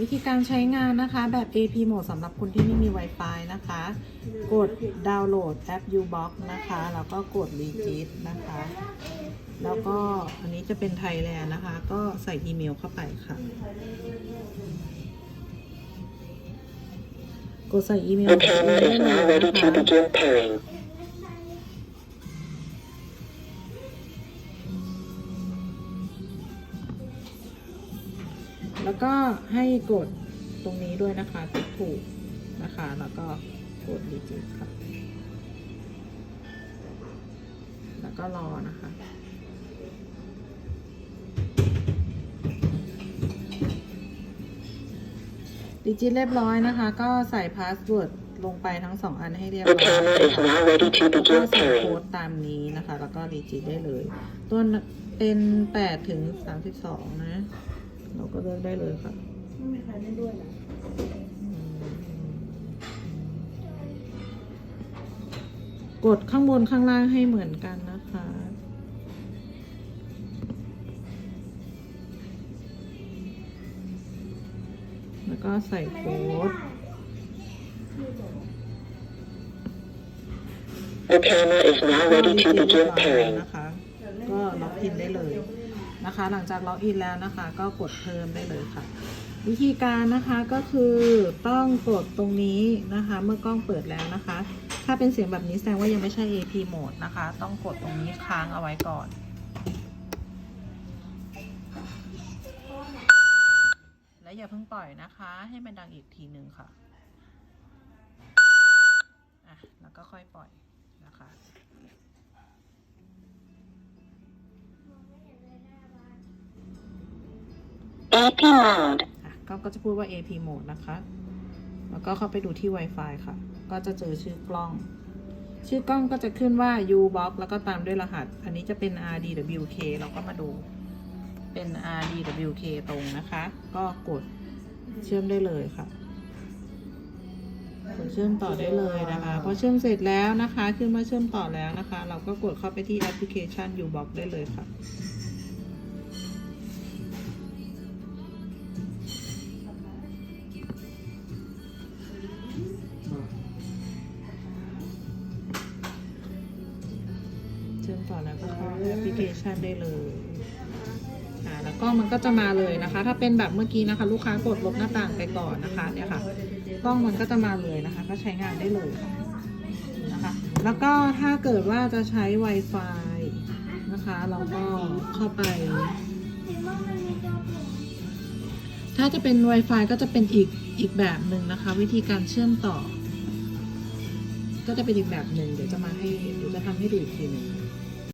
วิธีการใช้งานนะคะแบบ AP Mode สำหรับคนที่ไม่มี Wi-Fi นะคะ กดดาวน์โหลดแอป Ubox นะคะ แล้วก็กด Regist นะคะ แล้วก็อันนี้จะเป็น Thailand นะคะ ก็ใส่อีเมลเข้าไปค่ะ กดใส่อีเมล The camera is now ready to begin pairing. แล้วก็ให้กดตรงนี้ด้วยนะคะติ๊กถูกนะคะ แล้วก็กด Regist ค่ะ แล้วก็รอนะคะดิจิตเรียบร้อยนะคะ ก็ใส่พาสเวิร์ดลงไปทั้งสองอันให้เรียบร้ The อย camera is now ready to แล้วก็ begin ใส่โค้ด pairing. ตามนี้นะคะ แล้วก็ดิจิตได้เลย ตัวเป็น8ถึง32 นะ เราก็เลือกได้เลยค่ะไม่มีใครเล่นด้วยนะกดข้างบนข้างล่างให้เหมือนกันนะคะแล้วก็ใส่โค้ด The camera is now ready to begin pairing. นะคะก็ล็อกอินได้เลย นะคะ หลังจากล็อกอินแล้วนะคะ ก็กดเพิ่มได้เลยค่ะ วิธีการนะคะก็คือต้องกดตรงนี้นะคะ เมื่อกล้องเปิดแล้วนะคะ ถ้าเป็นเสียงแบบนี้แสดงว่ายังไม่ใช่ AP mode นะคะ ต้องกดตรงนี้ค้างเอาไว้ก่อนและอย่าเพิ่งปล่อยนะคะ ให้มันดังอีกทีหนึ่งค่ะอะ แล้วก็ค่อยปล่อยนะคะ AP mode. ก็ก็จะพูดว่า AP mode นะคะ แล้วก็เข้าไปดูที่ Wi-Fi ค่ะ ก็จะเจอชื่อกล้อง ชื่อกล้องก็จะขึ้นว่า U box แล้วก็ตามด้วยรหัส อันนี้จะเป็น RDWK เราก็มาดู เป็น RDWK ตรงนะคะ ก็กดเชื่อมได้เลยค่ะกดเชื่อมต่อได้เลยนะคะพอเชื่อมเสร็จแล้วนะคะ ขึ้นมาเชื่อมต่อแล้วนะคะ เราก็กดเข้าไปที่แอปพลิเคชัน U box ได้เลยค่ะ แล้วก็เข้าแอปพลิเคชันได้เลยอ่าแล้วก็มันก็จะมาเลยนะคะ ถ้าเป็นแบบเมื่อกี้นะคะ ลูกค้ากดลบหน้าต่างไปก่อนนะคะเนี่ยค่ะกล้องมันก็จะมาเลยนะคะ ก็ใช้งานได้เลยนะคะ แล้วก็ถ้าเกิดว่าจะใช้ Wi-Fi นะคะ เราก็เข้าไปถ้าจะเป็น Wi-Fi ก็จะเป็นอีกอีกแบบหนึ่งนะคะ วิธีการเชื่อมต่อ ก็จะเป็นอีกแบบหนึ่งเดี๋ยวจะมาให้เดี๋ยวจะทำให้ดูอีกทีหนึ่ง